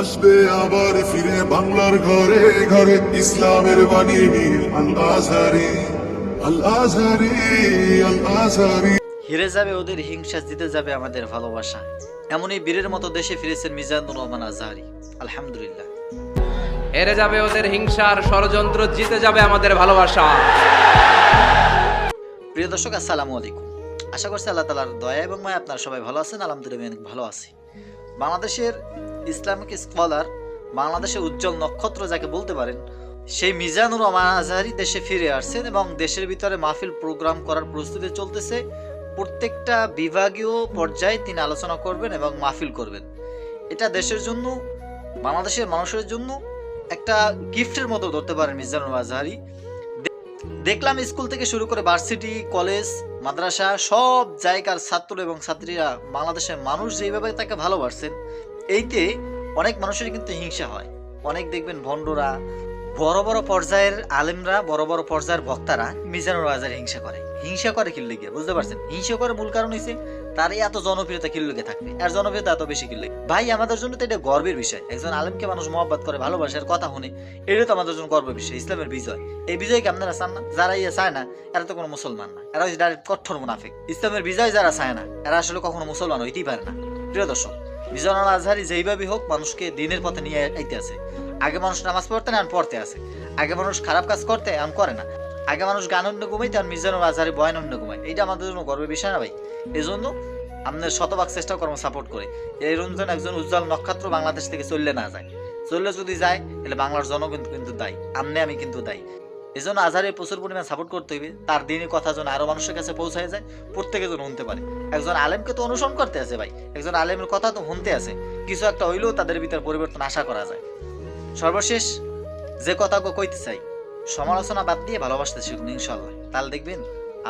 আসবে আবার ফিরে বাংলার ঘরে ঘরে ইসলামের বাণী আল আজহারি আল আজহারি আল আজহারি। হেরে যাবে ওদের হিংসা জিতে যাবে আমাদের ভালোবাসা। এমনই বীরের মতো দেশে ফিরেছেন মিজানুর রহমান আজহারি। আলহামদুলিল্লাহ। হেরে যাবে ওদের হিংসার ষড়যন্ত্র জিতে যাবে আমাদের ভালোবাসা। প্রিয় দর্শক আসসালামু আলাইকুম। আশা করছি আল্লাহ তালার দয়া এবং মায় আপনারা সবাই ভালো আছেন আলহামদুলিল্লাহ ভালো আছি। বাংলাদেশের ইসলামিক স্কলার, বাংলাদেশের উজ্জ্বল নক্ষত্র যাকে বলতে পারেন, সেই মিজানুর রহমান আজহারি দেশে ফিরে আসছেন এবং দেশের ভিতরে মাহফিল প্রোগ্রাম করার প্রস্তুতি চলতেছে। প্রত্যেকটা বিভাগীয় পর্যায়ে তিনি আলোচনা করবেন এবং মাহফিল করবেন। এটা দেশের জন্য, বাংলাদেশের মানুষের জন্য একটা গিফটের মতো ধরতে পারেন মিজানুর আজহারি। দেখলাম স্কুল থেকে শুরু করে ভার্সিটি কলেজ মাদ্রাসা, সব জায়গার ছাত্র এবং ছাত্রীরা বাংলাদেশের মানুষ যেভাবে তাকে ভালোবাসছেন, এইতে অনেক মানুষের কিন্তু হিংসা হয়। অনেক দেখবেন ভণ্ডরা বড় বড় পর্যায়ের আলেমরা, বড় বড় পর্যায়ের বক্তারা মিজানুর বাজারে হিংসা করে। হিংসা করে কিল্লে গিয়ে, বুঝতে পারছেন? হিংসা করে মূল কারণ হয়েছে তারই এত জনপ্রিয়তা কিল্লুকে থাকবে। আর জনপ্রিয়তা এত বেশি কিল্লে ভাই, আমাদের জন্য তো এটা গর্বের বিষয়। একজন আলেমকে মানুষ মহব্বত করে ভালোবাসার কথা শুনে এটা তো আমাদের জন্য গর্বের বিষয়, ইসলামের বিজয়। এই বিজয়কে আপনারা চান না? যারা ইয়ে চায় না, এরা তো কোনো মুসলমান না। এরা ডাইরেক্ট কঠোর মুনাফিক। ইসলামের বিজয় যারা চায় না, এরা আসলে কখনো মুসলমান হইতেই পারে না। প্রিয় দর্শক বিজয় আজহারি যেইভাবে হোক মানুষকে দিনের পথে নিয়ে আইতে আছে। আগে মানুষ নামাজ পড়তে না পড়তে আছে। আগে মানুষ খারাপ কাজ করতে, এখন করে না। আগে মানুষ গান অন্য ঘুমাইতে, এখন মিজানুর আজহারি বয়ান অন্য ঘুমায়। এইটা আমাদের জন্য গর্বের বিষয় না ভাই? এই জন্য আমাদের শতভাগ চেষ্টা করব সাপোর্ট করে। এই রঞ্জন একজন উজ্জ্বল নক্ষত্র বাংলাদেশ থেকে চললে না যায়। চললে যদি যায়, তাহলে বাংলার জনগণ কিন্তু দায়ী। আমনে আমি কিন্তু দায়ী। এই জন্য আজহারে প্রচুর পরিমাণ সাপোর্ট করতে হইবে। তার দিনের কথা যেন আরও মানুষের কাছে পৌঁছায় যায়, প্রত্যেকে যেন শুনতে পারে। একজন আলেমকে তো অনুসরণ করতে আছে ভাই। একজন আলেমের কথা তো শুনতে আছে। কিছু একটা হইলেও তাদের ভিতর পরিবর্তন আশা করা যায়। সর্বশেষ যে কথা কইতে চাই, সমালোচনা বাদ দিয়ে ভালোবাসতে শিখুন ইনশাল্লাহ তাহলে দেখবেন,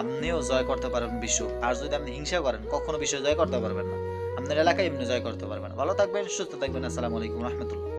আপনিও জয় করতে পারবেন বিশ্ব। আর যদি আপনি হিংসা করেন, কখনো বিশ্ব জয় করতে পারবেন না। আপনার এলাকায় এমনি জয় করতে পারবেন ভালো থাকবেন, সুস্থ থাকবেন। আসসালামু আলাইকুম রহমতুল্লাহ।